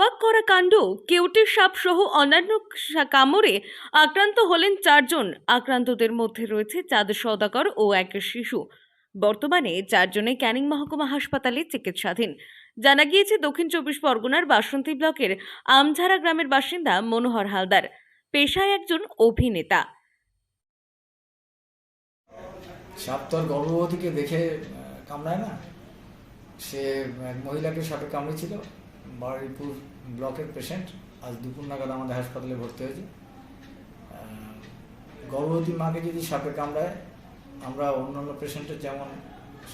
অবাক করা কাণ্ড কেউটে সাপ সহ অন্যান্য কামড়ে আক্রান্ত হলেন চারজন। আক্রান্তদের মধ্যে রয়েছে চাঁদ সওদাগর ও এক শিশু। বর্তমানে চারজনে ক্যানিং মহকুমা হাসপাতালে চিকিৎসাধীন। জানা গিয়েছে, দক্ষিণ চব্বিশ পরগনার বাসন্তী ব্লকের আমঝারা গ্রামের বাসিন্দা মনোহর হালদার। পেশায় একজন অভিনেতা। সাপ গর্ভবতীকে দেখে কামড়ায় না। সে মহিলাকে সাপে কামড়েছিল। বারুইপুর ব্লকের পেশেন্ট। আজ দুপুর নাগাদ আমাদের হাসপাতালে ভর্তি হয়েছে। গর্ভবতী মাকে যদি সাপে কামড়ায়, আমরা অন্যান্য পেশেন্টের যেমন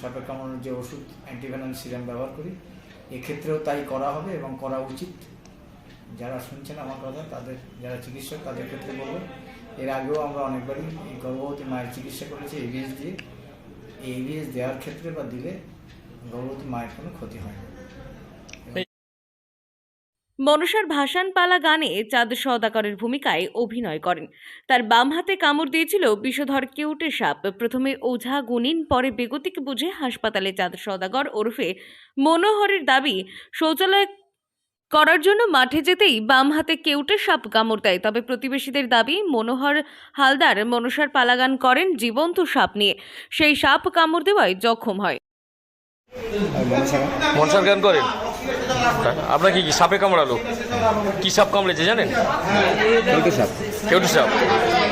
সাপে কামড়ানোর যে ওষুধ অ্যান্টিভেনাল সিরাম ব্যবহার করি, এক্ষেত্রেও তাই করা হবে এবং করা উচিত। যারা শুনছেন আমার কথা, তাদের, যারা চিকিৎসক, তাদের ক্ষেত্রে বলব, এর আগেও আমরা অনেকবারই গর্ভবতী মায়ের চিকিৎসা করেছি এবিএস দিয়ে। এই এবিএস দেওয়ার ক্ষেত্রে বা দিলে গর্ভবতী মায়ের কোনো ক্ষতি হয় না। মনসার ভাসান পালা গানে চাঁদ সওদাগরের ভূমিকায় অভিনয় করেন। তার বাম হাতে কামড় দিয়েছিল বিষধর কেউটে সাপ। প্রথমে ওঝা গুনিন পরে বেগতিক বুঝে হাসপাতালে চাঁদ সওদাগর ওরফে মনোহরের দাবি, শৌচালয় করার জন্য মাঠে যেতেই বাম হাতে কেউটে সাপ কামড় দেয়। তবে প্রতিবেশীদের দাবি, মনোহর হালদার মনসার পালাগান করেন জীবন্ত সাপ নিয়ে। সেই সাপ কামড় দেওয়ায় জখম হয়। মনসার গান করেন? আপনাকে কি কি সাপে কামড়ালো? কি সাপ কামড়েছে জানেন? সাপ। কেউটু সাপ।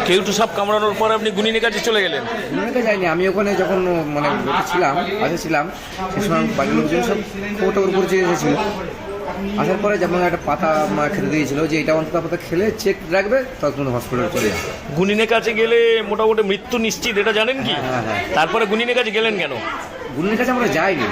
কেউটু সাপ কামড়ানোর পর আপনি গুনিনের কাছে চলে গেলেন? অনেকে যাইনি আমি ওখানে যখন মানে ছিলাম পাশে ছিলাম সে সময় বাড়ির লোকজন সব খবরটা উপরে চেয়ে এসেছিল। আসার পরে যেমন একটা পাতা মা খেতে দিয়েছিল যে এটা অন্তত পাতা খেলে চেক রাখবে তখন হসপিটালে চলে যাবে। গুনিনের কাছে গেলে মোটামুটি মৃত্যু নিশ্চিত এটা জানেন কি? হ্যাঁ, হ্যাঁ। তারপরে গুনিনের কাছে গেলেন কেন? গুলির কাছে আমরা যাইনি।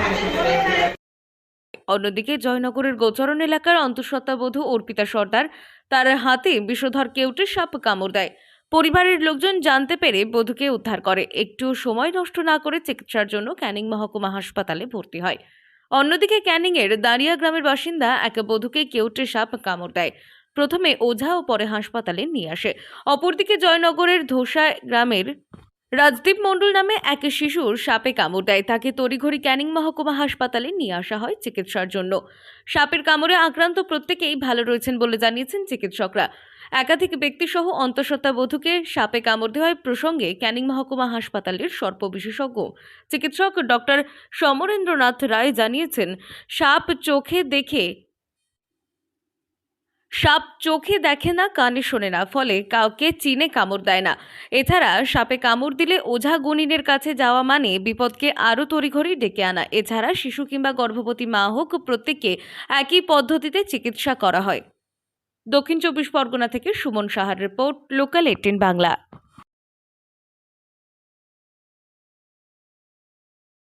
অন্যদিকে জয়নগরের গোচরণ এলাকার অন্তঃসত্ত্বাবধূ অর্পিতা সর্দার, তার হাতে বিষধর কেউটে সাপ কামড় দেয়। পরিবারের লোকজন জানতে পেরে বধূকে উদ্ধার করে। একটু সময় নষ্ট না করে চিকিৎসার জন্য ক্যানিং মহকুমা হাসপাতালে ভর্তি হয়। অন্যদিকে ক্যানিংয়ের দাঁড়িয়া গ্রামের বাসিন্দা এক বধূকে কেউটে সাপ কামড় দেয়। প্রথমে ওঝা ও পরে হাসপাতালে নিয়ে আসে। অপরদিকে জয়নগরের ধোসা গ্রামের রাজদীপ মণ্ডল নামে এক শিশুর সাপে কামড় দেয়। তাকে তড়িঘড়ি ক্যানিং মহকুমা হাসপাতালে নিয়ে আসা হয় চিকিৎসার জন্য। সাপের কামড়ে আক্রান্ত প্রত্যেকেই ভালো রয়েছেন বলে জানিয়েছেন চিকিৎসকরা। একাধিক ব্যক্তিসহ অন্তঃসত্ত্বাবধূকে সাপে কামড় দেওয়ার প্রসঙ্গে ক্যানিং মহকুমা হাসপাতালের সর্প বিশেষজ্ঞ চিকিৎসক ডক্টর সমরেন্দ্রনাথ রায় জানিয়েছেন, সাপ চোখে দেখে সাপ চোখে দেখে না, কানে শোনে না, ফলে কাউকে চিনে কামড় দেয় না। এছাড়া সাপে কামড় দিলে ওঝা গুনিনের কাছে যাওয়া মানে বিপদকে আরও তড়িঘড়ি ডেকে আনা। এছাড়া শিশু কিংবা গর্ভবতী মা হোক প্রত্যেককে একই পদ্ধতিতে চিকিৎসা করা হয়। দক্ষিণ চব্বিশ পরগনা থেকে সুমন সাহার রিপোর্ট, লোকাল এইটিন বাংলা।